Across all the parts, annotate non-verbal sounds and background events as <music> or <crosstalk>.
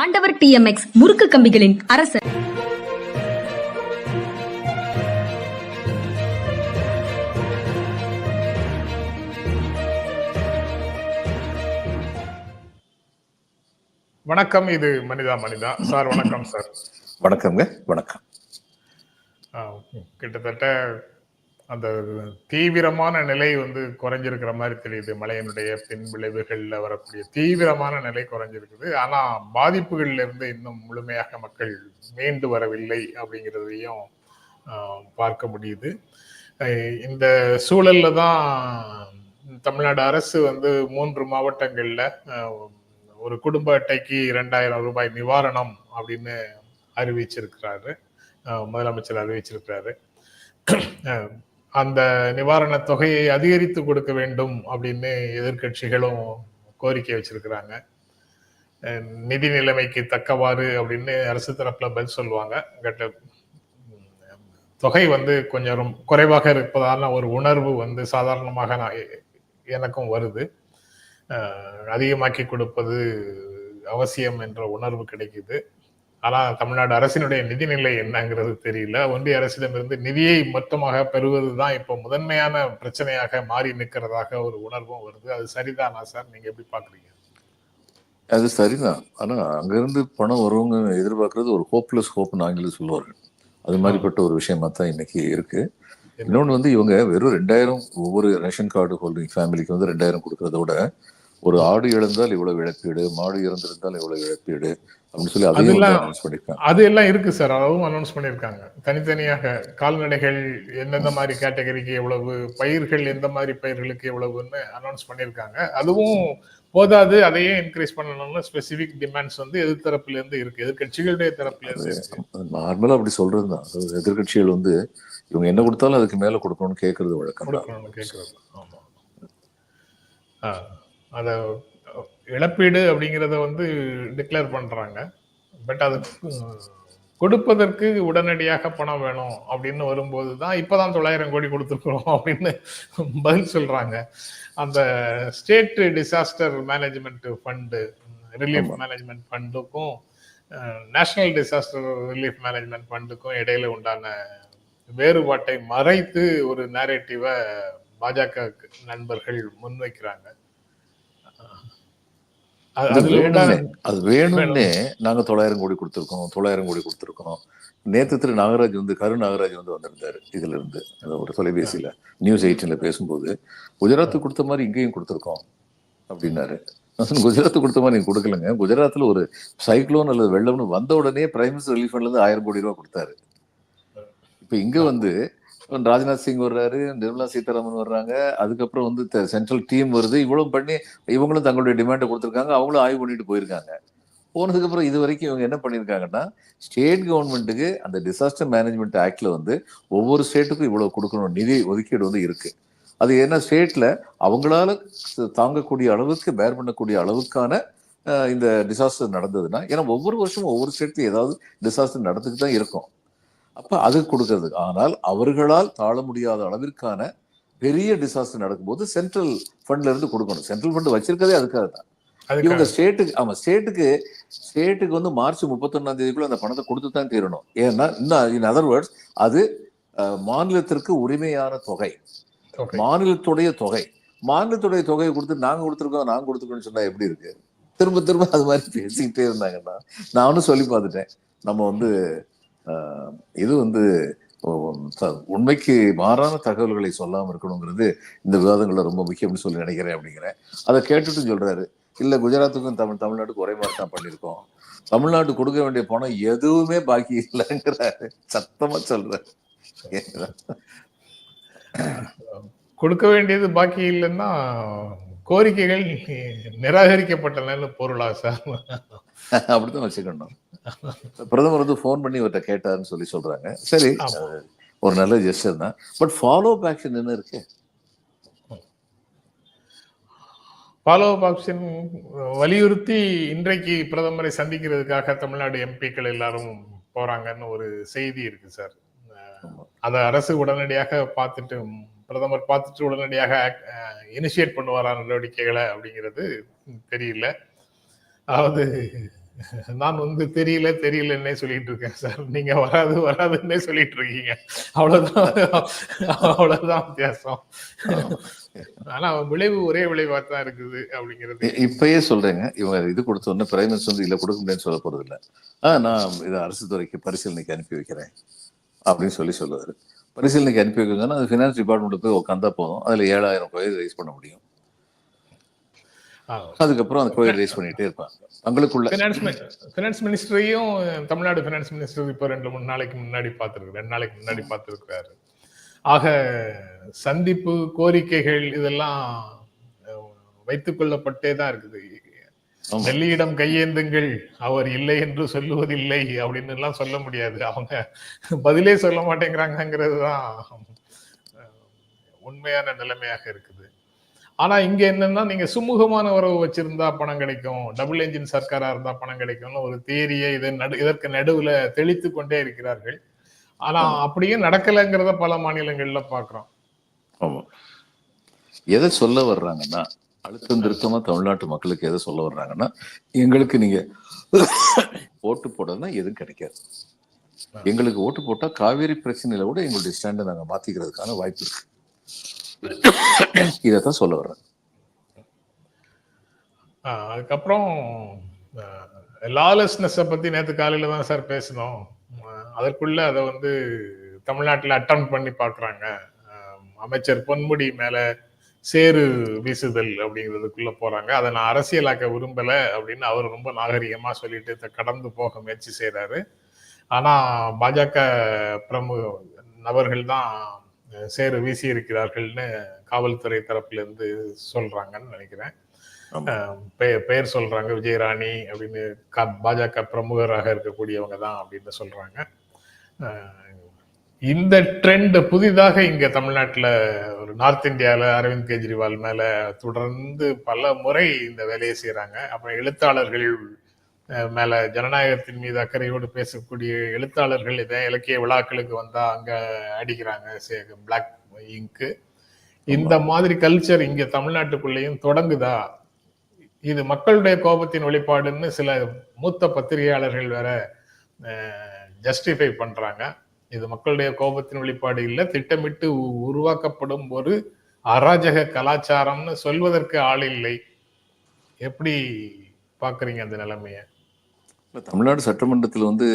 ஆண்டவர் டிஎம்எக்ஸ் முறுக்கு கம்பிகளின் அரசர். வணக்கம் இது மனிதா மனிதா. சார் வணக்கம் சார். வணக்கம்ங்க வணக்கம். கிட்டத்தட்ட அந்த தீவிரமான நிலை வந்து குறைஞ்சிருக்கிற மாதிரி தெரியுது. மழையினுடைய பின் விளைவுகள்ல வரக்கூடிய தீவிரமான நிலை குறைஞ்சிருக்குது. ஆனா பாதிப்புகள்ல இருந்து இன்னும் முழுமையாக மக்கள் மீண்டு வரவில்லை அப்படிங்கிறதையும் பார்க்க முடியுது. இந்த சூழல்ல தான் தமிழ்நாடு அரசு வந்து மூன்று மாவட்டங்கள்ல ஒரு குடும்ப அட்டைக்கு இரண்டாயிரம் ரூபாய் நிவாரணம் அப்படின்னு அறிவிச்சிருக்கிறாரு. முதலமைச்சர் அறிவிச்சிருக்கிறாரு. அந்த நிவாரண தொகையை அதிகரித்து கொடுக்க வேண்டும் அப்படின்னு எதிர்க்கட்சிகளும் கோரிக்கை வச்சிருக்கிறாங்க. நிதி நிலைமைக்கு தக்கவாறு அப்படின்னு அரசு தரப்புல பதில் சொல்லுவாங்க. கட்ட தொகை வந்து கொஞ்சம் குறைவாக இருப்பதான ஒரு உணர்வு வந்து சாதாரணமாக நான் எனக்கும் வருது. அதிகமாக்கி கொடுப்பது அவசியம் என்ற உணர்வு கிடைக்குது. ஆனா தமிழ்நாடு அரசினுடைய நிதிநிலை என்னங்கிறது தெரியல. ஒன்றிய அரசிடமிருந்து நிதியை மொத்தமாக பெறுவதுதான் இப்போ முதன்மையான பிரச்சனையாக மாறி நிற்கிறதாக ஒரு உணர்வும் வருது. அது சரிதானா சார்? நீங்க எப்படி பாக்குறீங்க அது சரிதான். ஆனா அங்கிருந்து பணம் வருவங்க எதிர்பார்க்கறது ஒரு ஹோப்லெஸ் ஹோப்னு ஆங்கிலம் சொல்லுவார்கள். அது மாதிரிப்பட்ட ஒரு விஷயமா தான் இன்னைக்கு இருக்கு. இன்னொன்று வந்து இவங்க வெறும் ரெண்டாயிரம் ஒவ்வொரு ரேஷன் கார்டு ஹோல்டிங் ஃபேமிலிக்கு வந்து ரெண்டாயிரம் கொடுக்கறத விட ஒரு ஆடு இழந்தால் இவ்வளவு இழப்பீடு மாடு இறந்திருந்தால் இவ்வளவு இழப்பீடு அப்படின்னு சொல்லி அதெல்லாம் அனௌன்ஸ் பண்ணிருக்காங்க அது எல்லாம் இருக்கு சார் அதுவும் அனௌன்ஸ் பண்ணியிருக்காங்க. தனித்தனியாக கால்நடைகள் எந்தெந்த மாதிரி கேட்டகரிக்கு எவ்வளவு பயிர்கள் எந்த மாதிரி பயிர்களுக்கு எவ்வளவுன்னு அனௌன்ஸ் பண்ணியிருக்காங்க. அதுவும் போதாது. அதையே இன்க்ரீஸ் பண்ணணும்னு ஸ்பெசிபிக் டிமாண்ட்ஸ் வந்து எதிர்த்தரப்புல இருந்து இருக்கு. எதிர்கட்சிகளுடைய தரப்புல இருந்து நார்மலா அப்படி சொல்றதுதான். அதாவது எதிர்கட்சிகள் வந்து இவங்க என்ன கொடுத்தாலும் அதுக்கு மேல கொடுக்கணும்னு கேட்கறது வழக்கம் தான் கொடுக்கணும்னு கேட்கறது. ஆமா. ஆ, அத இழப்பீடு அப்படிங்கிறத வந்து டிக்ளேர் பண்றாங்க. பட் அது கொடுப்பதற்கு உடனடியாக பணம் வேணும் அப்படின்னு வரும்போது தான் இப்பதான் தொள்ளாயிரம் கோடி கொடுத்துருக்குறோம் அப்படின்னு பதில் சொல்றாங்க. அந்த state disaster management fund relief management ஃபண்டுக்கும் national disaster relief management ஃபண்டுக்கும் இடையில உண்டான வேறுபாட்டை மறைத்து ஒரு நேரேட்டிவை பாஜக நண்பர்கள் முன்வைக்கிறாங்க. அது- வேணும்னே. நாங்க தொள்ளாயிரம் கோடி கொடுத்துருக்கோம் தொள்ளாயிரம் கோடி கொடுத்துருக்கோம். நேத்து திரு நாகராஜ் வந்து கரு நாகராஜ் வந்து வந்திருந்தாரு இதுல இருந்து ஒரு தொலைபேசியில நியூஸ் எயிட்டீன்ல பேசும்போது. குஜராத்துக்கு கொடுத்த மாதிரி இங்கேயும் கொடுத்துருக்கோம் அப்படின்னாரு. குஜராத்துக்கு கொடுத்த மாதிரி நீங்க கொடுக்கலங்க. குஜராத்ல ஒரு சைக்ளோன் அல்லது வெள்ளம்னு வந்த உடனே பிரைம் மினிஸ்டர் ரிலீஃப் ஃபண்ட்ல இருந்து ஆயிரம் கோடி ரூபாய் கொடுத்தாரு. இப்ப இங்க வந்து ராஜ்நாத் சிங் வர்றாரு நிர்மலா சீதாராமன் வர்றாங்க. அதுக்கப்புறம் வந்து சென்ட்ரல் டீம் வருது. இவ்வளவு பண்ணி இவங்களும் தங்களுடைய டிமாண்டை கொடுத்துருக்காங்க. அவங்களும் ஆய்வு பண்ணிட்டு போயிருக்காங்க. போனதுக்கப்புறம் இது வரைக்கும் இவங்க என்ன பண்ணியிருக்காங்கன்னா ஸ்டேட் கவர்மெண்ட்டுக்கு அந்த டிசாஸ்டர் மேனேஜ்மெண்ட் ஆக்டில் வந்து ஒவ்வொரு ஸ்டேட்டுக்கும் இவ்வளோ கொடுக்கணும். நிதி ஒதுக்கீடு வந்து இருக்குது அது என்ன ஸ்டேட்டில் அவங்களால தாங்கக்கூடிய அளவுக்கு பேர் பண்ணக்கூடிய அளவுக்கான இந்த டிசாஸ்டர் நடந்ததுன்னா ஏன்னா ஒவ்வொரு வருஷமும் ஒவ்வொரு ஸ்டேட்லையும் ஏதாவது டிசாஸ்டர் நடந்துட்டு தான் இருக்கும். அப்ப அது கொடுக்கறது. ஆனால் அவர்களால் தாழ முடியாத அளவிற்கான பெரிய டிசாஸ்டர் நடக்கும்போது சென்ட்ரல் ஃபண்ட்ல இருந்து கொடுக்கணும். சென்ட்ரல் ஃபண்ட் வச்சிருக்கதே அதுக்காக. தான் இவங்க ஸ்டேட்டுக்கு ஆமா ஸ்டேட்டுக்கு ஸ்டேட்டுக்கு வந்து மார்ச் முப்பத்தொன்னாம் தேதிக்குள்ள அந்த பணத்தை கொடுத்து தான் தீரணும். ஏன்னா இன்னும் இன் அதர் வேர்ட்ஸ் அது மாநிலத்திற்கு உரிமையான தொகை. மாநிலத்துடைய தொகை. மாநிலத்துடைய தொகையை கொடுத்து நாங்க கொடுத்துருக்கோம் நாங்க கொடுத்துருக்கோம்னு சொன்னா எப்படி இருக்கு? திரும்ப திரும்ப அது மாதிரி பேசிக்கிட்டே இருந்தாங்கன்னா நானும் சொல்லி பார்த்துட்டேன். நம்ம வந்து இது வந்து உண்மைக்கு மாறான தகவல்களை சொல்லாமல் இருக்கணுங்கிறது இந்த விவாதங்களில் ரொம்ப முக்கியம்னு சொல்லி நினைக்கிறேன் அப்படிங்கிறேன் அதை கேட்டுட்டு சொல்றாரு. இல்லை குஜராத்துக்கும் தமிழ் தமிழ்நாட்டுக்கும் ஒரே மாதிரி தான் பண்ணியிருக்கோம். தமிழ்நாட்டு கொடுக்க வேண்டிய பணம் எதுவுமே பாக்கி இல்லைங்கிறாரு. சத்தமா சொல்றாரு. கொடுக்க வேண்டியது பாக்கி இல்லைன்னா கோரிக்கைகள் நிராகரிக்கப்பட்டனன்னு பொருளா சார்? அப்படித்தான் வச்சுக்கணும். பிரதமர் வந்து ஃபோன் பண்ணி இவர்கிட்ட கேட்டாருன்னு சொல்லி சொல்றாங்க. சரி ஒரு நல்ல ஜெஸ்டர் தான். பட் ஃபாலோ அப் ஆக்ஷன் என்ன இருக்கு? ஃபாலோ அப் ஆப்ஷன் வலியுறுத்தி இன்றைக்கு பிரதமரை சந்திக்கிறதுக்காக தமிழ்நாடு எம்பிக்கள் எல்லாரும் போறாங்கன்னு ஒரு செய்தி இருக்கு சார். அதை அரசு உடனடியாக பார்த்துட்டு பிரதமர் பார்த்துட்டு உடனடியாக இனிஷியேட் பண்ணுவாரா நடவடிக்கைகளை அப்படிங்கிறது தெரியல. அதாவது நான் வந்து தெரியல தெரியலன்னே சொல்லிட்டு இருக்கேன் சார். நீங்க வராது வராதுன்னே சொல்லிட்டு இருக்கீங்க. அவ்வளவுதான். அவ்வளவுதான் வித்தியாசம். ஆனா விளைவு ஒரே விளைவா தான் இருக்குது அப்படிங்கிறது. இப்பயே சொல்றேங்க. இவங்க இது கொடுத்த உடனே பிரைம் மினிஸ்டர் வந்து இல்ல கொடுக்க முடியும்னு சொல்ல போறது இல்ல ஆஹ் நான் இதை அரசு துறைக்கு பரிசீலனைக்கு அனுப்பி வைக்கிறேன். அப்படின்னு சொல்லி சொல்லுவாரு. பரிசீலனைக்கு அனுப்பி வைக்கணும்னா அது ஃபினான்ஸ் டிபார்ட்மெண்ட் போய் உட்காந்தா போதும். அதுல ஏழாயிரம் கோயில் ரைஸ் பண்ண முடியும். அதுக்கப்புறம் அந்த கோயில் ரைஸ் பண்ணிட்டே இருப்பாங்க. தங்களுக்குள்ள ஃபினான்ஸ் மினிஸ்டரையும் தமிழ்நாடு ஃபினான்ஸ் மினிஸ்டர் இப்போ ரெண்டு மூணு நாளைக்கு முன்னாடி பார்த்துருக்கு ரெண்டு நாளைக்கு முன்னாடி பார்த்துருக்கிறாரு. ஆக சந்திப்பு கோரிக்கைகள் இதெல்லாம் வைத்துக் கொள்ளப்பட்டே தான் இருக்குது. டெல்லியிடம் கையேந்துங்கள். அவர் இல்லை என்று சொல்லுவதில்லை அப்படின்னு எல்லாம் சொல்ல முடியாது. அவங்க பதிலே சொல்ல மாட்டேங்கிறாங்கிறது தான் உண்மையான நிலைமையாக இருக்குது. ஆனா இங்க என்னன்னா நீங்க சுமூகமான உறவு வச்சிருந்தா பணம் கிடைக்கும். டபுள் என்ஜின் சர்க்காரா இருந்தா பணம் கிடைக்கும்னு ஒரு தேரியை இதை நடு இதற்கு நடுவுல தெளித்து கொண்டே இருக்கிறார்கள். ஆனா அப்படியே நடக்கலைங்கிறத பல மாநிலங்கள்ல பாக்குறோம். எதை சொல்ல வர்றாங்கன்னா அழுத்தம் திருத்தமா தமிழ்நாட்டு மக்களுக்கு எதை சொல்ல வர்றாங்கன்னா எங்களுக்கு நீங்க ஓட்டு போடணும்னா எதுவும் கிடைக்காது. எங்களுக்கு ஓட்டு போட்டா காவேரி பிரச்சனையில கூட எங்களுடைய ஸ்டாண்டை நாங்க மாத்திக்கிறதுக்கான வாய்ப்பு இருக்கு. இதைத்தான் சொல்ல வர்றேன். அதுக்கப்புறம் லாலெஸ்னஸை பத்தி நேற்று காலையில தான் சார் பேசினோம். அதற்குள்ளே அதற்குள்ள அதை வந்து தமிழ்நாட்டில் அட்டம் பண்ணி பார்க்குறாங்க. அமைச்சர் பொன்முடி மேலே சேறு வீசுதல் அப்படிங்கிறதுக்குள்ள போறாங்க. அதை நான் அரசியலாக்க விரும்பல அப்படின்னு அவர் ரொம்ப நாகரிகமா சொல்லிட்டு கடந்து போக முயற்சி செய்றாரு. ஆனா பாஜக பிரமு நபர்கள் தான் சேறு வீசி இருக்கிறார்கள்னு காவல்துறை தரப்புல இருந்து சொல்றாங்கன்னு நினைக்கிறேன். பெயர் சொல்றாங்க விஜயராணி அப்படின்னு க- பாஜக பிரமுகராக இருக்கக்கூடியவங்க தான் அப்படின்னு சொல்றாங்க. இந்த ட்ரெண்ட் புதிதாக இங்க தமிழ்நாட்டுல ஒரு நார்த் இந்தியால அரவிந்த் கெஜ்ரிவால் மேல தொடர்ந்து பல முறை இந்த வேலையை செய்றாங்க. அப்புறம் எழுத்தாளர்கள் மேல ஜனநாயகத்தின் மீது அக்கறையோடு பேசக்கூடிய எழுத்தாளர்கள் இதை இலக்கிய விழாக்களுக்கு வந்தா அங்க அடிக்கிறாங்க பிளாக் இங்கு இந்த மாதிரி கல்ச்சர் இங்க தமிழ்நாட்டுக்குள்ளேயும் தொடங்குதா? இது மக்களுடைய கோபத்தின் வெளிப்பாடுன்னு சில மூத்த பத்திரிகையாளர்கள் வேற ஜஸ்டிஃபை பண்றாங்க. இது மக்களுடைய கோபத்தின் வெளிப்பாடு இல்லை. திட்டமிட்டு உருவாக்கப்படும் ஒரு அராஜக கலாச்சாரம்னு சொல்வதற்கு ஆள் இல்லை. எப்படி பாக்குறீங்க அந்த நிலைமைய? தமிழ்நாடு சட்டமன்றத்தில் வந்து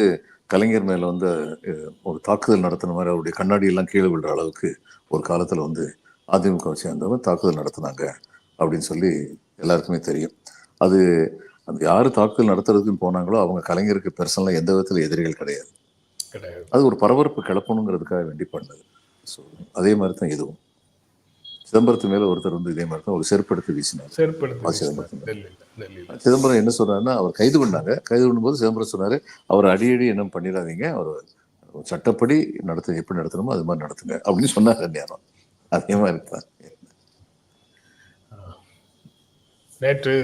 கலைஞர் மேல வந்து ஒரு தாக்குதல் நடத்தின மாதிரி அவருடைய கண்ணாடி எல்லாம் கீழே விழுற அளவுக்கு ஒரு காலத்துல வந்து அதிமுக சேர்ந்தவங்க தாக்குதல் நடத்தினாங்க அப்படின்னு சொல்லி எல்லாருக்குமே தெரியும். அது அந்த யார் தாக்குதல் நடத்துறதுக்குன்னு போனாங்களோ அவங்க கலைஞருக்கு பெர்சனலாக எந்த விதத்தில் எதிரிகள் கிடையாது. கிடையாது. அது ஒரு பரபரப்பு கிளப்பணுங்கிறதுக்காக வேண்டி பண்ணது. ஸோ அதே மாதிரி தான் இதுவும். சிதம்பரத்து மேல ஒருத்தர் வந்து இதே மாதிரி தான் ஒரு செருப்படுத்தி வீசினார். சிதம்பரம். சிதம்பரம் என்ன சொன்னாருன்னா அவர் கைது பண்ணாங்க. கைது பண்ணும்போது சிதம்பரம் சொன்னாரு அவர் அடியடி என்ன பண்ணிடாதீங்க. அவர் சட்டப்படி நடத்து எப்படி நடத்தணுமோ அது மாதிரி நடத்துங்க. அப்படின்னு சொன்னாரு நேரம் அதே மாதிரி தான் நேற்று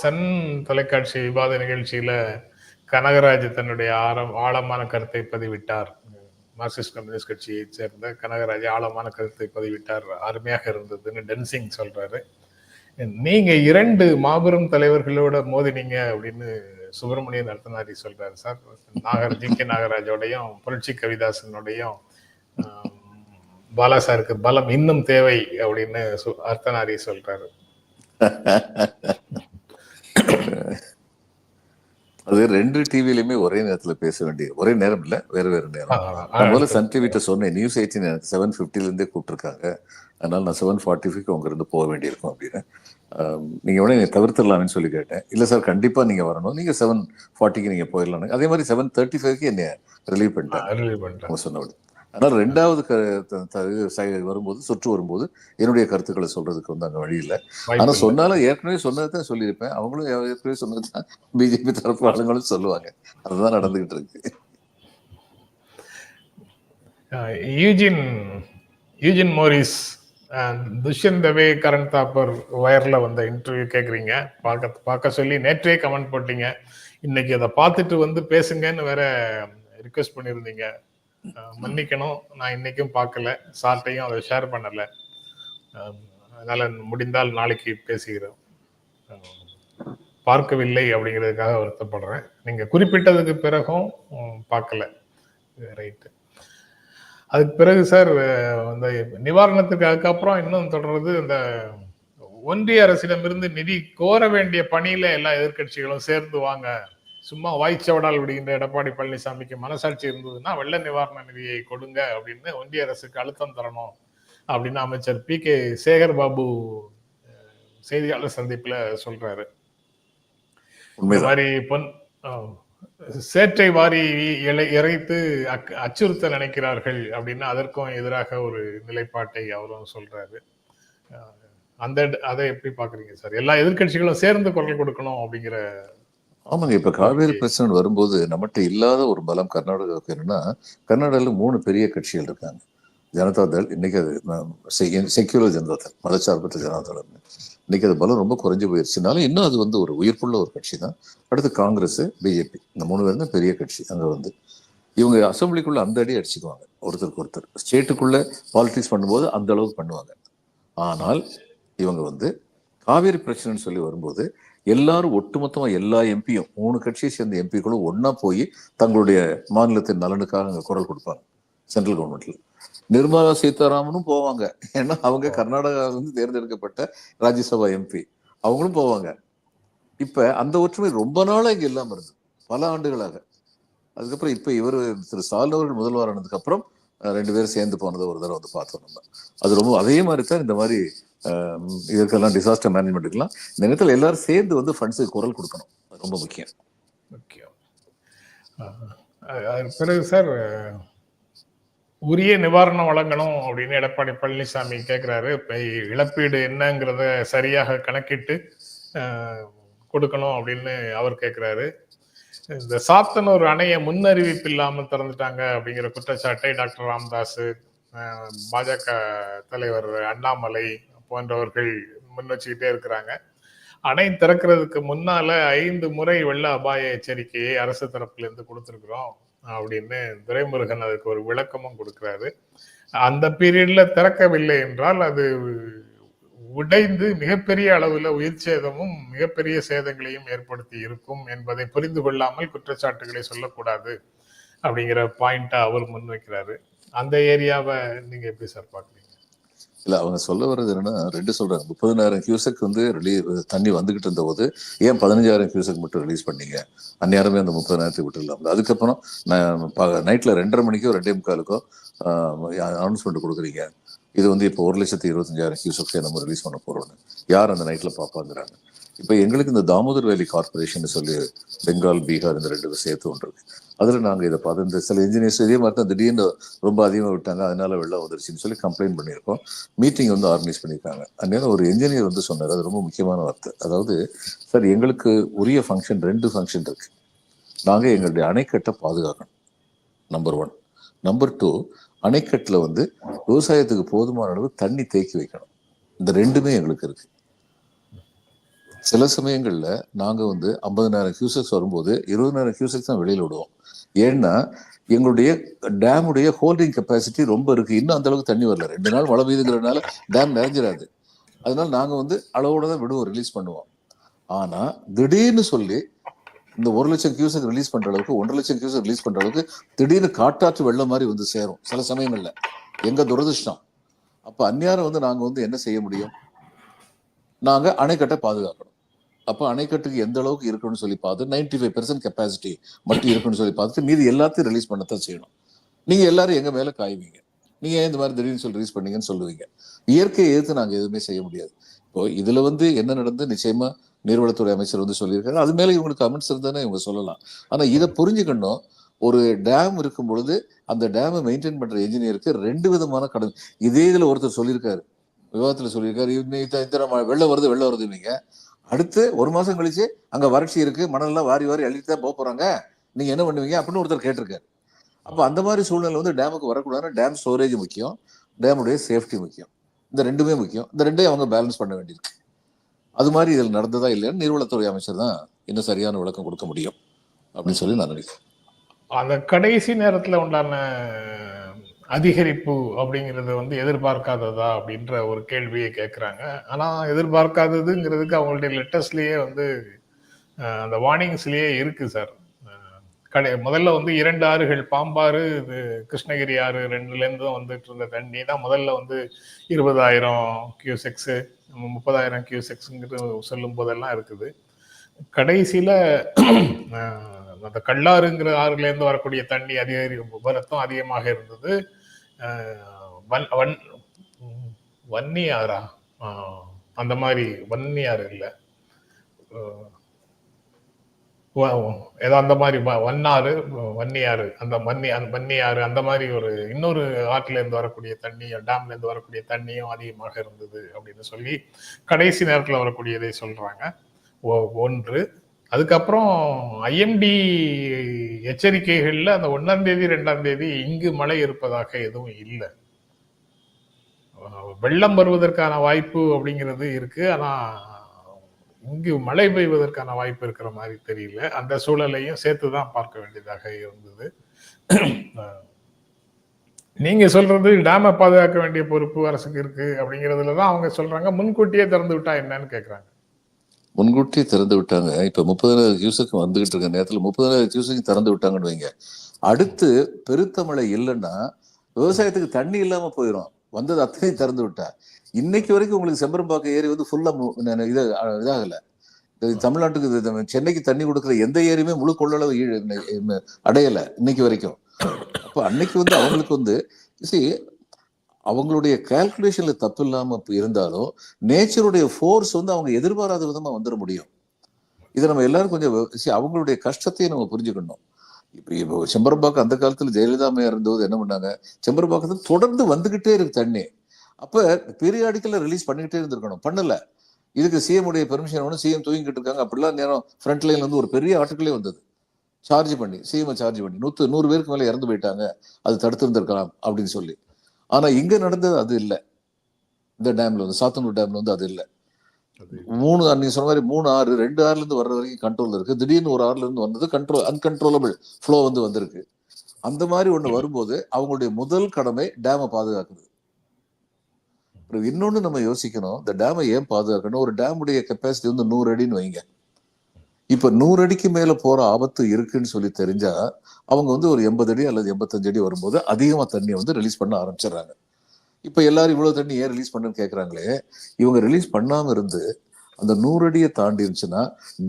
சன் தொலைக்காட்சி விவாத நிகழ்ச்சியில கனகராஜ் தன்னுடைய ஆழம் ஆழமான கருத்தை பதிவிட்டார். மார்க்சிஸ்ட் கம்யூனிஸ்ட் கட்சியை சேர்ந்த கனகராஜ் ஆழமான கருத்தை பதிவிட்டார். அருமையாக இருந்ததுன்னு டென்சிங் சொல்றாரு. நீங்க இரண்டு மாபெரும் தலைவர்களோட மோதினீங்க அப்படின்னு சுப்பிரமணியன் அர்த்தநாரி சொல்றாரு சார். நாகர் ஜி. கே. நாகராஜோடையும் புரட்சி கவிதாசனுடையும் பாலா சாருக்கு பலம் இன்னும் தேவை அப்படின்னு சு- அர்த்தநாரி சொல்றாரு. <laughs> அது ரெண்டு டிவிலையுமே ஒரே நேரத்துல பேச வேண்டிய ஒரே நேரம் இல்ல வேற வேற நேரம். நான் முதல்ல சன் டிவிட்ட சொன்னேன் நியூஸ் எயிட்டின் எனக்கு செவன் ஃபிஃப்டில இருந்தே கூப்பிட்டுருக்காங்க. அதனால நான் செவன் ஃபார்ட்டி ஃபைவ் உங்க இருந்து போக வேண்டியிருக்கும் அப்படின்னு. நீங்க உடனே என்னை தவிர்த்துடலாம்னு சொல்லி கேட்டேன். இல்ல சார் கண்டிப்பா நீங்க வரணும். நீங்க செவன் ஃபார்ட்டிக்கு நீங்க போயிடலாம் அதே மாதிரி செவன் தேர்ட்டி ஃபைவ்க்கு என்னை ரிலீவ் பண்ணிட்டாங்க. சொன்னபடி. அதனால ரெண்டாவது வரும்போது சுற்று வரும்போது என்னுடைய கருத்துக்களை சொல்றதுக்கு வந்து அங்க வழி இல்லை ஆனா வாய்ப்பு இல்லை. சொன்னாலும் ஏற்கனவே சொன்னதை தான் சொல்லியிருப்பேன். அவங்களும் ஏற்கனவே சொன்னது தான் பிஜேபி தரப்பு ஆளுங்களும் சொல்லுவாங்க. அதுதான் நடந்துகிட்டு இருக்கு. Eugene Eugene Morris Dushyant Dave Karan Thapar வயர்ல வந்த இன்டர்வியூ கேக்குறீங்க. பார்க்க பார்க்க சொல்லி நேற்றே கமெண்ட் போட்டீங்க. இன்னைக்கு அதை பார்த்துட்டு வந்து பேசுங்கன்னு வேற ரிக்வெஸ்ட் பண்ணியிருந்தீங்க. மன்னிக்கணும். நான் இன்னைக்கும் பார்க்கல. சார்ட்டையும் அதை ஷேர் பண்ணல. அதனால முடிந்தால் நாளைக்கு பேசுகிறோம். பார்க்கவில்லை அப்படிங்கிறதுக்காக வருத்தப்படுறேன். நீங்க குறிப்பிட்டதுக்கு பிறகும் பார்க்கல. ரைட்டு அதுக்கு பிறகு சார் அந்த நிவாரணத்துக்கு அதுக்கப்புறம் இன்னும் தொடர்றது இந்த ஒன்றிய அரசிடமிருந்து நிதி கோர வேண்டிய பணியில எல்லா எதிர்க்கட்சிகளும் சேர்ந்து வாங்க சும்மா வாய்ச்சவடால் விடுகின்ற எடப்பாடி பழனிசாமிக்கு மனசாட்சி இருந்ததுன்னா வெள்ள நிவாரண நிதியை கொடுங்க அப்படின்னு ஒன்றிய அரசுக்கு அழுத்தம் தரணும் அப்படின்னு அமைச்சர் பி கே சேகர் பாபு செய்தியாளர் சந்திப்புல சொல்றாரு. மாதிரி பொன் சேற்றை வாரி இலை- இறைத்து அக்- அச்சுறுத்த நினைக்கிறார்கள் அப்படின்னு அதற்கும் எதிராக ஒரு நிலைப்பாட்டை அவரும் சொல்றாரு. அந்த அதை எப்படி பாக்குறீங்க சார்? எல்லா எதிர்க்கட்சிகளும் சேர்ந்து குரல் கொடுக்கணும் அப்படிங்கிற ஆமாங்க இப்ப காவேரி. பிரச்சனை வரும்போது நம்மகிட்ட இல்லாத ஒரு பலம் கர்நாடகாவுக்கு என்னன்னா கர்நாடகாவில் மூணு பெரிய கட்சிகள் இருக்காங்க. ஜனதா தள் இன்னைக்கு அது செக்யூலர் ஜனதா தள் மதச்சார்பற்ற ஜனதா தள் இன்னைக்கு அது பலம் ரொம்ப குறைஞ்சு போயிருச்சுனாலும் இன்னும் அது வந்து ஒரு உயிர்ப்புள்ள ஒரு கட்சி தான் அடுத்து காங்கிரஸ் பிஜேபி இந்த மூணு பேரும் தான் பெரிய கட்சி அங்க வந்து. இவங்க அசம்பிளிக்குள்ள அந்த அடி அடிச்சுக்குவாங்க. ஒருத்தருக்கு ஒருத்தர். ஸ்டேட்டுக்குள்ள பாலிடிக்ஸ் பண்ணும்போது அந்த அளவுக்கு பண்ணுவாங்க. ஆனால் இவங்க வந்து காவேரி பிரச்சனைன்னு சொல்லி வரும்போது எல்லாரும் ஒட்டுமொத்தமாக எல்லா எம்பியும் மூணு கட்சியை சேர்ந்த எம்பிக்களும் ஒன்றா போய் தங்களுடைய மாநிலத்தின் நலனுக்காக அங்கே குரல் கொடுப்பாங்க சென்ட்ரல் கவர்மெண்ட்ல நிர்மலா சீதாராமனும் போவாங்க. ஏன்னா அவங்க கர்நாடகாவிலிருந்து தேர்ந்தெடுக்கப்பட்ட ராஜ்யசபா எம்பி அவங்களும் போவாங்க. இப்போ அந்த ஒற்றுமை ரொம்ப நாளாக இங்கே இல்லாமல் இருந்தது பல ஆண்டுகளாக. அதுக்கப்புறம் இப்போ இவர் திரு ஸ்டாலின் அவர்கள் முதல்வர் அப்புறம் ரெண்டு பேரும் சேர்ந்து போனதை ஒரு தடவை வந்து பார்த்தோம் நம்ம. அது ரொம்ப அதே மாதிரி தான் இந்த மாதிரி இதற்கெல்லாம் டிசாஸ்டர் மேனேஜ்மெண்ட்டுக்கெல்லாம் இந்த நேரத்தில் எல்லாரும் சேர்ந்து வந்து ஃபண்ட்ஸுக்கு குரல் கொடுக்கணும். ரொம்ப முக்கியம். முக்கியம். அது பிறகு சார் உரிய நிவாரணம் வழங்கணும் அப்படின்னு எடப்பாடி பழனிசாமி கேட்குறாரு இப்போ இழப்பீடு என்னங்கிறத சரியாக கணக்கிட்டு கொடுக்கணும் அப்படின்னு அவர் கேட்குறாரு இந்த சாத்தனூர் அணையை முன்னறிவிப்பு இல்லாமல் திறந்துட்டாங்க அப்படிங்கிற குற்றச்சாட்டை டாக்டர் ராமதாஸ் பாஜக தலைவர் அண்ணாமலை போன்றவர்கள் முன் வச்சுக்கிட்டே இருக்கிறாங்க. அணை திறக்கிறதுக்கு முன்னால ஐந்து முறை வெள்ள அபாய எச்சரிக்கையை அரசு தரப்புல இருந்து கொடுத்துருக்குறோம் அப்படின்னு துரைமுருகன் அதுக்கு ஒரு விளக்கமும் கொடுக்கிறாரு. அந்த பீரியட்ல திறக்கவில்லை என்றால் அது உடைந்து மிகப்பெரிய அளவுல உயிர் சேதமும் மிகப்பெரிய சேதங்களையும் ஏற்படுத்தி இருக்கும் என்பதை புரிந்து கொள்ளாமல் குற்றச்சாட்டுகளை சொல்லக்கூடாது அப்படிங்கிற பாயிண்ட்டை அவர் முன்வைக்கிறாரு. அந்த ஏரியாவை நீங்க எப்படி சார் பாக்குறீங்க? இல்ல அவங்க சொல்ல வர்றது என்னன்னா ரெண்டு சொல்றாங்க. முப்பதினாயிரம் கியூசக் வந்து ரிலீ தண்ணி வந்துகிட்டு இருந்த போது ஏன் பதினஞ்சாயிரம் கியூசக் மட்டும் ரிலீஸ் பண்ணீங்க? அந்நேரமே அந்த முப்பதினாயிரத்தை விட்டுலாம் அதுக்கப்புறம் நைட்ல ரெண்டரை மணிக்கோ ரெண்டே முக்காலுக்கோ அனௌன்ஸ்மெண்ட் கொடுக்குறீங்க. இது வந்து இப்போ ஒரு லட்சத்தி இருபத்தஞ்சாயிரம் கியூசெக்ஸே நம்ம ரிலீஸ் பண்ண போறோம்னு. யார் அந்த நைட்ல பார்ப்பாங்கிறாங்க இப்போ எங்களுக்கு இந்த தாமோதர் வேலி கார்பரேஷன் சொல்லி பெங்கால் பீகார் இந்த ரெண்டு சேர்த்து ஒன்று அதில் நாங்கள் இதை பார்த்து இந்த சில இன்ஜினியர்ஸ் இதே மாதிரி தான் திடீர்னு ரொம்ப அதிகமாக விட்டாங்க அதனால வெள்ளம் வந்துருச்சுன்னு சொல்லி கம்ப்ளைண்ட் பண்ணியிருக்கோம். மீட்டிங் வந்து ஆர்கனைஸ் பண்ணியிருக்காங்க. அந்நேரம் ஒரு இன்ஜினியர் வந்து சொன்னார் அது ரொம்ப முக்கியமான வார்த்தை. அதாவது சார் எங்களுக்கு உரிய ஃபங்க்ஷன் ரெண்டு ஃபங்க்ஷன் இருக்கு. நாங்கள் எங்களுடைய அணைக்கட்டை பாதுகாக்கணும் நம்பர் ஒன் நம்பர் டூ அணைக்கட்டில் வந்து விவசாயத்துக்கு போதுமான அளவு தண்ணி தேக்கி வைக்கணும். இந்த ரெண்டுமே எங்களுக்கு இருக்குது சில சமயங்களில் நாங்கள் வந்து ஐம்பதனாயிரம் கியூசெக்ஸ் வரும்போது இருபதாயிரம் கியூசெக்ஸ் தான் வெளியில விடுவோம். ஏன்னா எங்களுடைய டேமுடைய ஹோல்டிங் கெப்பாசிட்டி ரொம்ப இருக்குது இன்னும் அந்த அளவுக்கு தண்ணி வரல. ரெண்டு நாள் மழை பெய்யுதுங்கிறதுனால டேம் நிறைஞ்சிடாது அதனால நாங்கள் வந்து அளவோட தான் விடுவோம் ரிலீஸ் பண்ணுவோம். ஆனால் திடீர்னு சொல்லி இந்த ஒரு லட்சம் கியூசக் ரிலீஸ் பண்ணுற அளவுக்கு ஒன்றரை லட்சம் கியூசக் ரிலீஸ் பண்ணுற அளவுக்கு திடீர்னு காட்டாற்று வெள்ளம் மாதிரி வந்து சேரும் சில சமயங்களில். எங்கள் துரதிர்ஷ்டம். அப்போ அந்நியாரம் வந்து நாங்கள் வந்து என்ன செய்ய முடியும்? நாங்கள் அணைக்கட்டை பாதுகாக்கணும். அப்போ அணைக்கட்டுக்கு எந்த அளவுக்கு இருக்குன்னு சொல்லி பார்த்து நைன்டி ஃபைவ் பெர்சன்ட் கெப்பாசிட்டி மட்டும் இருக்குன்னு சொல்லி பார்த்துட்டு மீதி எல்லாத்தையும் ரிலீஸ் பண்ணத்தான் செய்யணும். நீங்கள் எல்லாரும் எங்கள் மேலே காய்வீங்க? நீங்கள் ஏன் இந்த மாதிரி திடீர்னு சொல்லி ரிலீஸ் பண்ணீங்கன்னு சொல்லுவீங்க? இயற்கையை எதிர்த்து நாங்கள் எதுவுமே செய்ய முடியாது. இப்போ இதில் வந்து என்ன நடந்து நிச்சயமாக நீர்வளத்துறை அமைச்சர் வந்து சொல்லியிருக்காரு. அது மேலே இவங்களுக்கு கமெண்ட்ஸ் இருந்தானே இவங்க சொல்லலாம். ஆனால் இதை புரிஞ்சுக்கணும். ஒரு டேம் இருக்கும் பொழுது அந்த டேமை மெயின்டைன் பண்ணுற என்ஜினியருக்கு ரெண்டு விதமான கடன். இதே இதில் ஒருத்தர் சொல்லியிருக்காரு. விவாதத்தில் சொல்லியிருக்காரு. இந்த- இந்த- வெள்ளம் வருது வெள்ளம் வருது நீங்க அடுத்து ஒரு மாசம் கழிச்சு அங்க வறட்சி இருக்கு. மணல்லாம் வாரி வாரி அள்ளிட்டு தான் போக போறாங்க. நீங்க என்ன பண்ணுவீங்க? அப்படின்னு ஒருத்தர் கேட்டிருக்காரு. அப்போ அந்த மாதிரி சூழ்நிலை வந்து டேமுக்கு வரக்கூடாதுன்னா டேம் ஸ்டோரேஜ் முக்கியம். டேமுடைய சேஃப்டி முக்கியம். இந்த ரெண்டுமே முக்கியம். இந்த ரெண்டையும் அவங்க பேலன்ஸ் பண்ண வேண்டியிருக்கு. அது மாதிரி இதில் நடந்ததா இல்லையான்னு நீர்வளத்துறை அமைச்சர் தான் இன்னும் சரியான விளக்கம் கொடுக்க முடியும். அப்படின்னு சொல்லி நான் நினைக்கிறேன். அந்த கடைசி நேரத்தில் உண்டான அதிகரிப்பு அப்படிங்கிறது வந்து எதிர்பார்க்காததா அப்படின்ற ஒரு கேள்வியை கேட்குறாங்க ஆனால் எதிர்பார்க்காததுங்கிறதுக்கு அவங்களுடைய லெட்டஸ்ட்லேயே வந்து அந்த வார்னிங்ஸ்லேயே இருக்குது சார் கடை முதல்ல வந்து இரண்டு ஆறுகள் பாம்பாறு இது கிருஷ்ணகிரி ஆறு ரெண்டுலேருந்து வந்துட்டு இருந்த தண்ணி தான் முதல்ல வந்து இருபதாயிரம் கியூசெக்ஸு முப்பதாயிரம் கியூசெக்ஸுங்கிற சொல்லும் போதெல்லாம் இருக்குது. கடைசியில் அந்த கல்லாறுங்கிற ஆறுலேருந்து வரக்கூடிய தண்ணி அதிகரிக்கும் வரத்தும் அதிகமாக இருந்தது. வன் வன் வன்னி ஆறா அந்த மாதிரி வன்னி ஆறு இல்லை ஏதோ அந்த மாதிரி வ- வன்னாறு வன்னியாறு அந்த வன்னி அந்த வன்னியாறு அந்த மாதிரி ஒரு இன்னொரு ஆற்றுல இருந்து வரக்கூடிய தண்ணியும் டேம்ல இருந்து வரக்கூடிய தண்ணியும் அதிகமாக இருந்தது அப்படின்னு சொல்லி கடைசி நேரத்தில் வரக்கூடியதை சொல்றாங்க. ஒ- ஒன்று அதுக்கப்புறம் ஐஎம்டி எச்சரிக்கைகளில் அந்த ஒன்றாம் தேதி ரெண்டாம் தேதி இங்கு மழை இருப்பதாக எதுவும் இல்லை. வெள்ளம் வருவதற்கான வாய்ப்பு அப்படிங்கிறது இருக்கு. ஆனா இங்கு மழை பெய்வதற்கான வாய்ப்பு இருக்கிற மாதிரி தெரியல. அந்த சூழலையும் சேர்த்து தான் பார்க்க வேண்டியதாக இருந்தது. நீங்க சொல்றது டேமை பாதுகாக்க வேண்டிய பொறுப்பு அரசுக்கு இருக்கு அப்படிங்கிறதுல தான் அவங்க சொல்றாங்க. முன்கூட்டியே திறந்து விட்டா என்னன்னு கேட்குறாங்க முன்கூட்டியே திறந்து விட்டாங்க. இப்ப முப்பதாயிரம் கியூசக்கு வந்துகிட்டு இருக்க நேரத்துல முப்பதாயிரம் கியூசக்கு திறந்து விட்டாங்கன்னு வைங்க. அடுத்து பெருத்த மழை இல்லைன்னா விவசாயத்துக்கு தண்ணி இல்லாம போயிடும் வந்தது அத்தனையும் திறந்து விட்டா. இன்னைக்கு வரைக்கும் உங்களுக்கு செம்பரம்பாக்கம் ஏரி வந்து ஃபுல்லா இது அஹ், இதாகல. தமிழ்நாட்டுக்கு சென்னைக்கு தண்ணி கொடுக்குற எந்த ஏரியுமே முழு கொள்ளளவு ஈ- அடையல இன்னைக்கு வரைக்கும். அப்ப அன்னைக்கு வந்து அவங்களுக்கு வந்து அவங்களுடைய கால்குலேஷனில் தப்பு இல்லாம இருந்தாலும் நேச்சருடைய ஃபோர்ஸ் வந்து அவங்க எதிர்பாராத விதமா வந்துட முடியும். இதை நம்ம எல்லாரும் கொஞ்சம் அவங்களுடைய கஷ்டத்தையும் நம்ம புரிஞ்சுக்கணும். இப்போ இப்போ செம்பரம்பாக்கம் அந்த காலத்துல ஜெயலலிதா அம்மையார் இருந்தபோது என்ன பண்ணாங்க? செம்பரம்பாக்கத்தில் தொடர்ந்து வந்துகிட்டே இருக்கு தண்ணி. அப்ப பீரியாடிக்கல்ல ரிலீஸ் பண்ணிக்கிட்டே இருந்திருக்கணும். பண்ணல. இதுக்கு சிஎம் உடைய பெர்மிஷன் ஒன்று சிஎம் தூங்கிக்கிட்டு இருக்காங்க. அப்படிலாம் நேரம் ஃப்ரண்ட் லைன்ல இருந்து ஒரு பெரிய ஆட்டுக்களே வந்தது. சார்ஜ் பண்ணி சிஎம் சார்ஜ் பண்ணி. நூத்து நூறு பேருக்கு மேலே இறந்து போயிட்டாங்க. அது தடுத்து இருந்திருக்கலாம் அப்படின்னு சொல்லி. ஆனா இங்க நடந்தது அது இல்லை. இந்த டேம்ல வந்து சாத்தனூர் டேம்ல வந்து அது இல்லை. மூணு நீங்க சொன்ன மாதிரி மூணு ஆறு ரெண்டு ஆறுல இருந்து வர்ற வரைக்கும் கண்ட்ரோல் இருக்கு. திடீர்னு ஒரு ஆறுல இருந்து வந்தது கண்ட்ரோல் அன்கண்ட்ரோலபிள் ஃப்ளோ வந்து வந்திருக்கு. அந்த மாதிரி ஒண்ணு வரும்போது அவங்களுடைய முதல் கடமை டேமை பாதுகாக்கிறது. அப்புறம் இன்னொன்னு நம்ம யோசிக்கணும் இந்த டேமை ஏன் பாதுகாக்கணும்? ஒரு டேமுடைய கெப்பாசிட்டி வந்து நூறு அடின்னு வைங்க. இப்ப நூறு அடிக்கு மேல போற ஆபத்து இருக்குன்னு சொல்லி தெரிஞ்சா அவங்க வந்து ஒரு எண்பது அடி அல்லது எண்பத்தஞ்சு அடி வரும்போது அதிகமா தண்ணியை வந்து ரிலீஸ் பண்ண ஆரம்பிச்சிடுறாங்க. இப்ப எல்லாரும் இவ்வளவு தண்ணி ஏன் ரிலீஸ் பண்ணுன்னு கேட்குறாங்களே இவங்க ரிலீஸ் பண்ணாம இருந்து அந்த நூறு அடியை தாண்டி இருந்துச்சுன்னா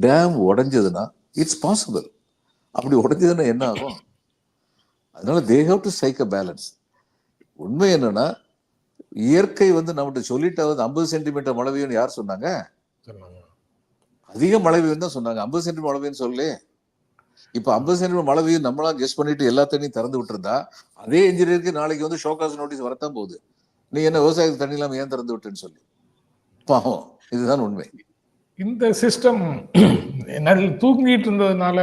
டேம் உடஞ்சதுன்னா இட்ஸ் பாசிபிள் அப்படி உடஞ்சதுன்னா என்ன ஆகும்? அதனால they have to strike a balance உண்மை என்னன்னா இயற்கை வந்து நம்மகிட்ட சொல்லிட்டாவது ஐம்பது சென்டிமீட்டர் மழை பெய்யும் யார் சொன்னாங்க? சொன்னாங்க. அதிக மழை பெய்யும் தான் சொன்னாங்க. ஐம்பது சென்டிமீட்டர் மழை பெய்யும்னு சொல்லி இப்ப ஐம்பது சென்டிமீட்டர் மழை பெய்யும் நம்மளா கெஸ்ட் பண்ணிட்டு எல்லா தண்ணியும் திறந்து விட்டுருந்தா அதே இன்ஜினியருக்கு நாளைக்கு வந்து ஷோகாஸ் நோட்டீஸ் வரத்தான் போகுது. நீ என்ன விவசாயத்துக்கு தண்ணி இல்லாம ஏன் திறந்து விட்டுன்னு சொல்லி. பாவம். இதுதான் உண்மை. இந்த சிஸ்டம் நல் தூங்கிட்டு இருந்ததுனால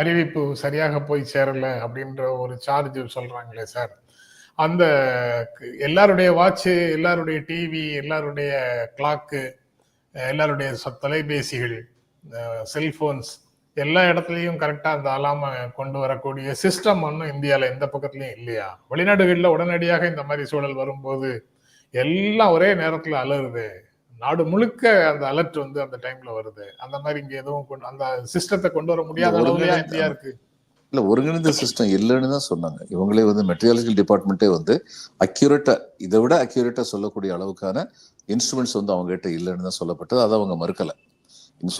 அறிவிப்பு சரியாக போய் சேரல அப்படின்ற ஒரு சார்ஜ் சொல்றாங்களே சார் அந்த எல்லாருடைய வாட்சு எல்லாருடைய டிவி எல்லாருடைய கிளாக்கு எல்லாருடைய தொலைபேசிகள் செல்போன்ஸ் எல்லா இடத்துலையும் கரெக்டா அந்த அலாம கொண்டு வரக்கூடிய சிஸ்டம் ஒன்றும் இந்தியால எந்த பக்கத்துலயும் இல்லையா? வெளிநாடுகள்ல உடனடியாக இந்த மாதிரி சூழல் வரும்போது எல்லாம் ஒரே நேரத்துல அலறுது. நாடு முழுக்க அந்த அலர்ட் வந்து அந்த டைம்ல வருது. அந்த மாதிரி இங்க எதுவும் அந்த சிஸ்டத்தை கொண்டு வர முடியாத அளவுலயா இந்தியா இருக்கு? இல்ல ஒருங்கிணைந்த சிஸ்டம் இல்லைன்னு தான் சொன்னாங்க. இவங்களே வந்து மெட்டீரியாலஜிக்கல் டிபார்ட்மெண்ட்டே வந்து அக்யூரேட்டா இதை விட அக்யூரேட்டா சொல்லக்கூடிய அளவுக்கான இன்ஸ்ட்ருமெண்ட்ஸ் வந்து அவங்க கிட்ட இல்லைன்னு தான் சொல்லப்பட்டது. அதை அவங்க மறுக்கல.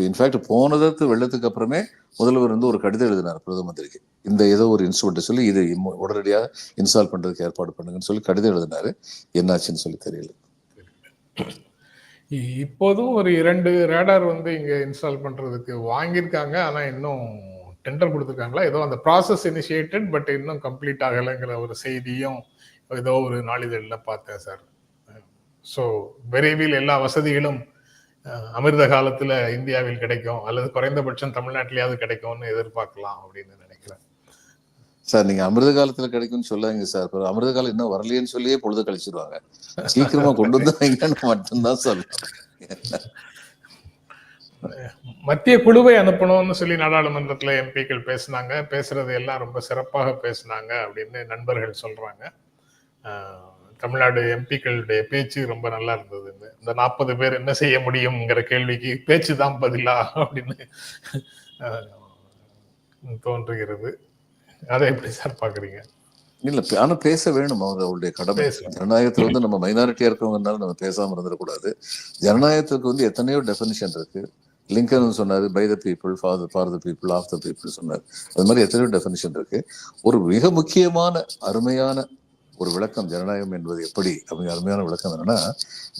இன்ஃபேக்ட் போனதற்கு வெள்ளத்துக்கு அப்புறமே முதல்வர் வந்து ஒரு கடிதம் எழுதினார் பிரதம மந்திரிக்கு. இந்த ஏதோ ஒரு இன்ஸ்ட்ருமெண்ட் சொல்லி இது உடனடியாக இன்ஸ்டால் பண்றதுக்கு ஏற்பாடு பண்ணுங்கன்னு சொல்லி கடிதம் எழுதினாரு. என்னாச்சுன்னு சொல்லி தெரியல. இப்போதும் ஒரு இரண்டு ரேடார் வந்து இங்க இன்ஸ்டால் பண்றதுக்கு வாங்கியிருக்காங்க. ஆனா இன்னும் டெண்டர் கொடுத்துருக்காங்களா? ஏதோ அந்த ப்ராசஸ் இனிஷியேட்டட் பட் இன்னும் கம்ப்ளீட் ஆகலைங்கிற ஒரு செய்தியும் ஏதோ ஒரு நாளிதழில் பார்த்தேன் சார் ஸோ விரைவில் எல்லா வசதிகளும் அமிர்த காலத்தில் இந்தியாவில் கிடைக்கும் அல்லது குறைந்தபட்சம் தமிழ்நாட்டிலேயாவது கிடைக்கும்னு எதிர்பார்க்கலாம் அப்படின்னு நினைக்கிறேன். சார் நீங்க அமிர்த காலத்துல கிடைக்கும்னு சொல்லாங்க சார் அப்புறம் அமிர்த காலம் இன்னும் வரலையேன்னு சொல்லியே பொழுது கழிச்சிருவாங்க. சீக்கிரமா கொண்டு வந்தாங்கன்னு மட்டும்தான் சொல்லலாம் மத்திய குழுவை அனுப்பணும்னு சொல்லி நாடாளுமன்றத்துல எம்பிக்கள் பேசுனாங்க. பேசுறது எல்லாம் ரொம்ப சிறப்பாக பேசுனாங்க அப்படின்னு நண்பர்கள் சொல்றாங்க. தமிழ்நாடு எம்பிக்களுடைய பேச்சு ரொம்ப நல்லா இருந்தது. இந்த நாற்பது பேர் என்ன செய்ய முடியுங்கிற கேள்விக்கு பேச்சு தான் பதிலா அப்படின்னு தோன்றுகிறது. அதை எப்படி சார் பாக்குறீங்க? இல்ல ஆனா பேச வேணும் அவங்க அவருடைய கடமை. ஜனநாயகத்துல வந்து நம்ம மைனாரிட்டியா இருக்கவங்கனால நம்ம பேசாம இருந்துடக்கூடாது. ஜனநாயகத்துக்கு வந்து எத்தனையோ டெஃபினிஷன் இருக்கு. லிங்கன் சொன்னாரு by the people for the for the people of the people சொன்னார். அது மாதிரி எத்தனையோ டெஃபினிஷன் இருக்கு. ஒரு மிக முக்கியமான அருமையான ஒரு விளக்கம் ஜனநாயகம் என்பது எப்படி? அப்படிங்கிற அருமையான விளக்கம் என்னன்னா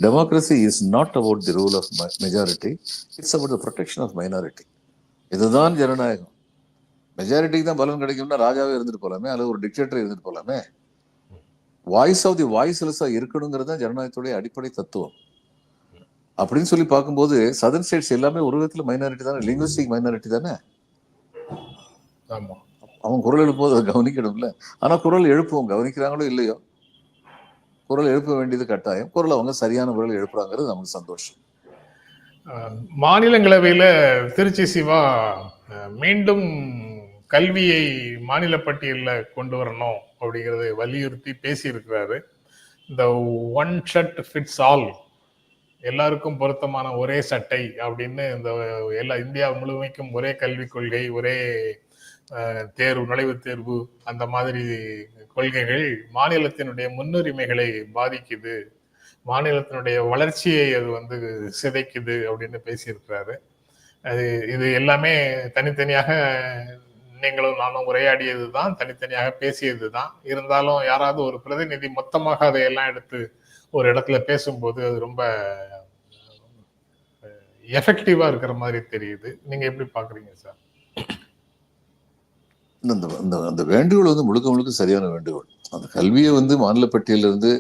democracy is not about the rule of majority it's about the protection of minority இதுதான் ஜனநாயகம். மெஜாரிட்டிக்கு தான் பலன் கிடைக்கும்னா ராஜாவே இருந்துட்டு போலாமே அல்லது ஒரு டிக்டேட்டர் இருந்துட்டு போலாமே. வாய்ஸ் ஆஃப் தி வாய்ஸ்லெஸ்ஸாக இருக்கணுங்கிறது தான் ஜனநாயகத்துடைய அடிப்படை தத்துவம். அப்படின்னு சொல்லி பார்க்கும்போது சதர்ன் ஸ்டேட்ஸ் எல்லாமே ஒரு விதத்துல மைனாரிட்டி தானே? லிங்குவிஸ்டிக் மைனாரிட்டி தானே? அவன் குரல் எழுப்பும்போது அதை கவனிக்கணும்ல. ஆனா குரல் எழுப்புவோம். கவனிக்கிறாங்களோ இல்லையோ? குரல் எழுப்ப வேண்டியது கட்டாயம். குரல் அவங்க சரியான குரல் எழுப்புறாங்கிறது நமக்கு சந்தோஷம். மாநிலங்களவையில திருச்சி சிவா மீண்டும் கல்வியை மாநில பட்டியல்ல கொண்டு வரணும் அப்படிங்கறதை வலியுறுத்தி பேசியிருக்கிறாரு. இந்த ஒன் ஷர்ட் ஃபிட்ஸ் ஆல் எல்லாருக்கும் பொருத்தமான ஒரே சட்டை அப்படின்னு இந்த எல்லா இந்தியா முழுமைக்கும் ஒரே கல்விக் கொள்கை ஒரே தேர்வு நுழைவுத் தேர்வு அந்த மாதிரி கொள்கைகள் மாநிலத்தினுடைய முன்னுரிமைகளை பாதிக்குது. மாநிலத்தினுடைய வளர்ச்சியை அது வந்து சிதைக்குது அப்படின்னு பேசியிருக்கிறாரு. அது இது எல்லாமே தனித்தனியாக நீங்களும் நானும் உரையாடியது தான் தனித்தனியாக பேசியது தான் இருந்தாலும் யாராவது ஒரு பிரதிநிதி மொத்தமாக அதையெல்லாம் எடுத்து ஒரு இடத்துல பேசும்போது அது ரொம்ப எஃபெக்டிவா இருக்கிற மாதிரி தெரியுது. நீங்க எப்படி பாக்குறீங்க சார்? இந்த அந்த அந்த வேண்டுகோள் வந்து முழுக்க முழுக்க சரியான வேண்டுகோள். அந்த கல்வியை வந்து மாநில பட்டியலிருந்து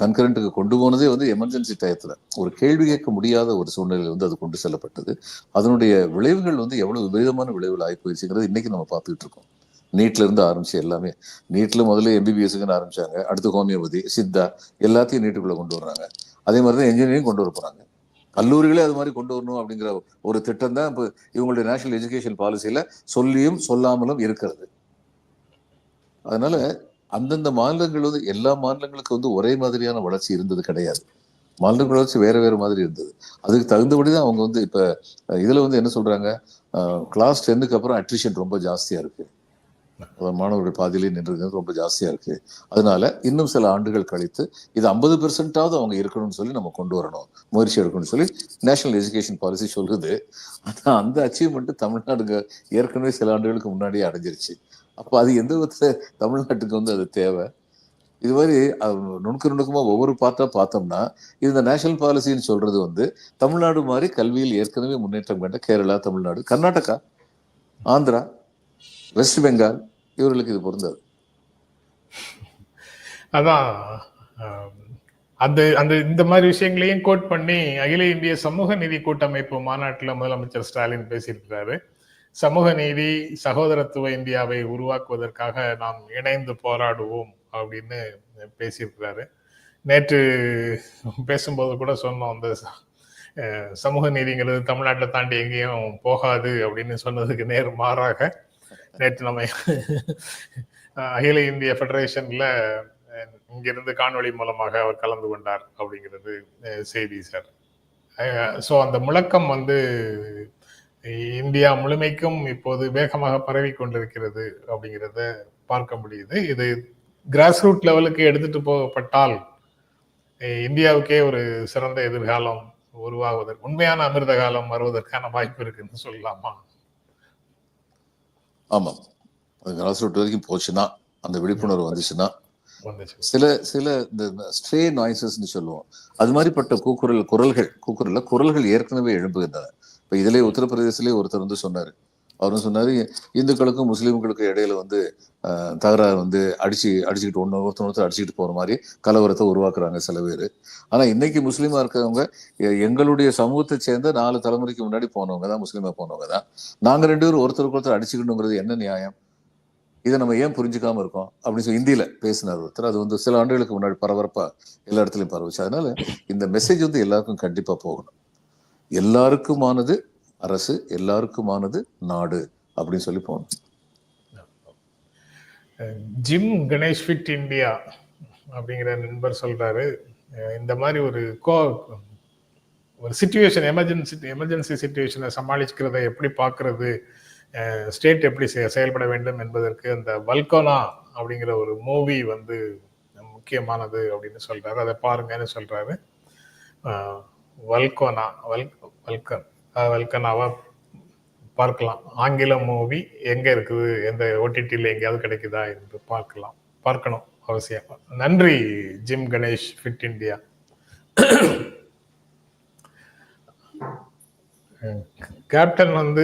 கன்கரண்ட்டுக்கு கொண்டு போனதே வந்து எமர்ஜென்சி டயத்தில். ஒரு கேள்வி கேட்க முடியாத ஒரு சூழ்நிலையில் வந்து அது கொண்டு செல்லப்பட்டது. அதனுடைய விளைவுகள் வந்து எவ்வளவு விபரீதமான விளைவுகள் ஆகி போயிடுச்சுங்கிறது இன்னைக்கு நம்ம பார்த்துக்கிட்டு இருக்கோம். நீட்ல இருந்து ஆரம்பிச்சு எல்லாமே. நீட்ல முதல்ல எம்பிபிஎஸ்க்குன்னு ஆரம்பிச்சாங்க. அடுத்து ஹோமியோபதி சித்தா எல்லாத்தையும் நீட்டுக்குள்ள கொண்டு வர்றாங்க. அதே மாதிரி தான் இன்ஜினியரிங் கொண்டு வர போறாங்க. கல்லூரிகளே அது மாதிரி கொண்டு வரணும் அப்படிங்கிற ஒரு திட்டம் தான் இப்போ இவங்களுடைய நேஷனல் எஜுகேஷன் பாலிசியில சொல்லியும் சொல்லாமலும் இருக்கிறது. அதனால அந்தந்த மாநிலங்கள் வந்து எல்லா மாநிலங்களுக்கும் வந்து ஒரே மாதிரியான வளர்ச்சி இருந்தது கிடையாது. மாநிலங்கள் வளர்ச்சி வேற வேற மாதிரி இருந்தது. அதுக்கு தகுந்தபடி தான் அவங்க வந்து இப்ப இதில் இதுல வந்து என்ன சொல்றாங்க? கிளாஸ் டென்னுக்கு அப்புறம் அட்ரிஷன் ரொம்ப ஜாஸ்தியா இருக்கு. மாணவர்கள் பாதியிலே நின்றது ரொம்ப ஜாஸ்தியாக இருக்கு. அதனால இன்னும் சில ஆண்டுகள் கழித்து இது ஐம்பது பெர்சென்டாவது அவங்க இருக்கணும்னு சொல்லி நம்ம கொண்டு வரணும். முயற்சி எடுக்கணும்னு சொல்லி நேஷனல் எஜுகேஷன் பாலிசி சொல்லுது. ஆனால் அந்த அச்சீவ்மெண்ட்டு தமிழ்நாடுங்க ஏற்கனவே சில ஆண்டுகளுக்கு முன்னாடியே அடைஞ்சிருச்சு. அப்போ அது எந்த விதத்தில் தமிழ்நாட்டுக்கு வந்து அது தேவை? இது மாதிரி நுணுக்க நுணுக்கமாக ஒவ்வொரு பார்ட்டாக பார்த்தோம்னா இந்த நேஷனல் பாலிசின்னு சொல்றது வந்து தமிழ்நாடு மாதிரி கல்வியில் ஏற்கனவே முன்னேற்றம் கண்ட கேரளா தமிழ்நாடு கர்நாடகா ஆந்திரா வெஸ்ட் பெங்கால் இவர்களுக்கு இது பொருந்தாது. அதான் அந்த அந்த இந்த மாதிரி விஷயங்களையும் கோட் பண்ணி அகில இந்திய சமூக நீதி கூட்டமைப்பு மாநாட்டில் முதலமைச்சர் ஸ்டாலின் பேசியிருக்கிறாரு. சமூக நீதி சகோதரத்துவ இந்தியாவை உருவாக்குவதற்காக நாம் இணைந்து போராடுவோம் அப்படின்னு பேசியிருக்கிறாரு. நேற்று பேசும்போது கூட சொன்னோம் அந்த சமூக நீதிங்கிறது தமிழ்நாட்டை தாண்டி எங்கேயும் போகாது அப்படின்னு சொன்னதுக்கு நேர் மாறாக நேற்று நம்ம அகில இந்திய ஃபெடரேஷன்ல இங்கிருந்து காணொளி மூலமாக அவர் கலந்து கொண்டார் அப்படிங்கிறது செய்தி சார் ஸோ அந்த முழக்கம் வந்து இந்தியா முழுமைக்கும் இப்போது வேகமாக பரவி கொண்டிருக்கிறது அப்படிங்கிறத பார்க்க முடியுது. இது கிராஸ் ரூட் லெவலுக்கு எடுத்துட்டு போகப்பட்டால் இந்தியாவுக்கே ஒரு சிறந்த எதிர்காலம் உருவாகுவதற்கு உண்மையான அமிர்த காலம் வருவதற்கான வாய்ப்பு இருக்குன்னு சொல்லலாமா? ஆமாம். அது கிராஸ் ரூட் வரைக்கும் போச்சுன்னா அந்த விழிப்புணர்வு வந்துச்சுன்னா வந்துச்சு சில சில இந்த ஸ்ட்ரே நாய்ஸஸ்ன்னு சொல்லுவோம். அது மாதிரிப்பட்ட கூக்குரல் குரல்கள் கூக்குரல்ல குரல்கள் ஏற்கனவே எழும்புகின்றன. இப்ப இதுலயே உத்தரப்பிரதேசத்திலே ஒருத்தர் வந்து சொன்னாரு. அவரும் சொன்னார் இந்துக்களுக்கும் முஸ்லீம்களுக்கும் இடையில வந்து தகராறு வந்து அடிச்சு அடிச்சுக்கிட்டு ஒன்று ஒருத்தர் ஒருத்தர் அடிச்சுக்கிட்டு போகிற மாதிரி கலவரத்தை உருவாக்குறாங்க சில பேர். ஆனால் இன்னைக்கு முஸ்லீமாக இருக்கிறவங்க எங்களுடைய சமூகத்தை சேர்ந்த நாலு தலைமுறைக்கு முன்னாடி போனவங்க தான் முஸ்லீமாக போனவங்க தான். நாங்கள் ரெண்டு பேரும் ஒருத்தருக்கு ஒருத்தர் அடிச்சுக்கணுங்கிறது என்ன நியாயம்? இதை நம்ம ஏன் புரிஞ்சுக்காம இருக்கோம்? அப்படின்னு சொல்லி இந்தியில பேசினார் ஒருத்தர். அது வந்து சில ஆண்டுகளுக்கு முன்னாடி பரபரப்பா எல்லா இடத்துலையும் பரவுச்சு. அதனால இந்த மெசேஜ் வந்து எல்லாருக்கும் கண்டிப்பா போகணும். எல்லாருக்குமானது அரசு எல்லாருக்குமானது நாடு அப்படின்னு சொல்லி போகணும். ஜிம் கணேஷ் ஃபிட் இந்தியா அப்படிங்கிற நண்பர் சொல்றாரு. இந்த மாதிரி ஒரு கோ ஒரு சுச்சுவேஷன் எமர்ஜென்சி எமர்ஜென்சி சுச்சுவேஷனை சமாளிக்கிறத எப்படி பார்க்கறது? ஸ்டேட் எப்படி செ- செயல்பட வேண்டும் என்பதற்கு அந்த வல்கோனா அப்படிங்கிற ஒரு மூவி வந்து முக்கியமானது அப்படின்னு சொல்றாரு. அதை பாருங்கன்னு சொல்றாரு. வல்கோனா வல் வல்கன் வல்கனாவா பார்க்கலாம். ஆங்கில மூவி எங்க இருக்குது? எந்த ஓடிடியில் எங்கேயாவது கிடைக்குதா என்று பார்க்கலாம். பார்க்கணும் அவசியம். நன்றி gym Ganesh fit India. Captain வந்து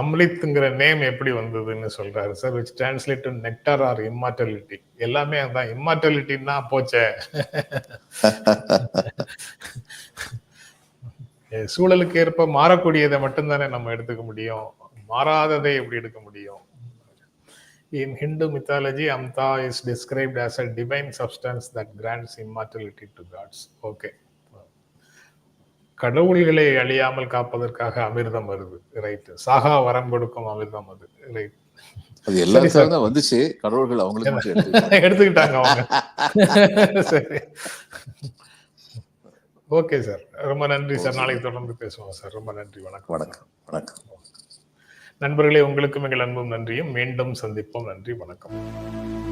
அம்ரித்ங்கிற நேம் எப்படி வந்ததுன்னு சொல்றாரு sir which translate to nectar or immortality எல்லாமே அதான். இம்மார்டலிட்டின்னா போச்சே. சூழலுக்கு ஏற்ப மாறக்கூடியதை மட்டும்தானே நம்ம எடுத்துக்க முடியும்? மாறாததை எப்படி எடுக்க முடியும்? In Hindu mythology, Amta is described as a divine substance that grants immortality to gods. Okay. கடவுள்களை அழியாமல் காப்பதற்காக அமிர்தம் வருது ரைட் சாகா வரம் கொடுக்கும் அமிர்தம் அது ரைட் அது எல்லாருக்காக தான் வந்துச்சு. கடவுள்கள் அவங்களுக்கு. எடுத்துக்கிட்டாங்க அவங்க. சரி. Okay sir. ரொம்ப நன்றி சார். நாளைக்கு தொடர்ந்து பேசுவோம் சார். ரொம்ப நன்றி. வணக்கம் வணக்கம். வணக்கம். நண்பர்களே உங்களுக்கும் எங்கள் அன்பும் நன்றியும். மீண்டும் சந்திப்போம். நன்றி. வணக்கம்.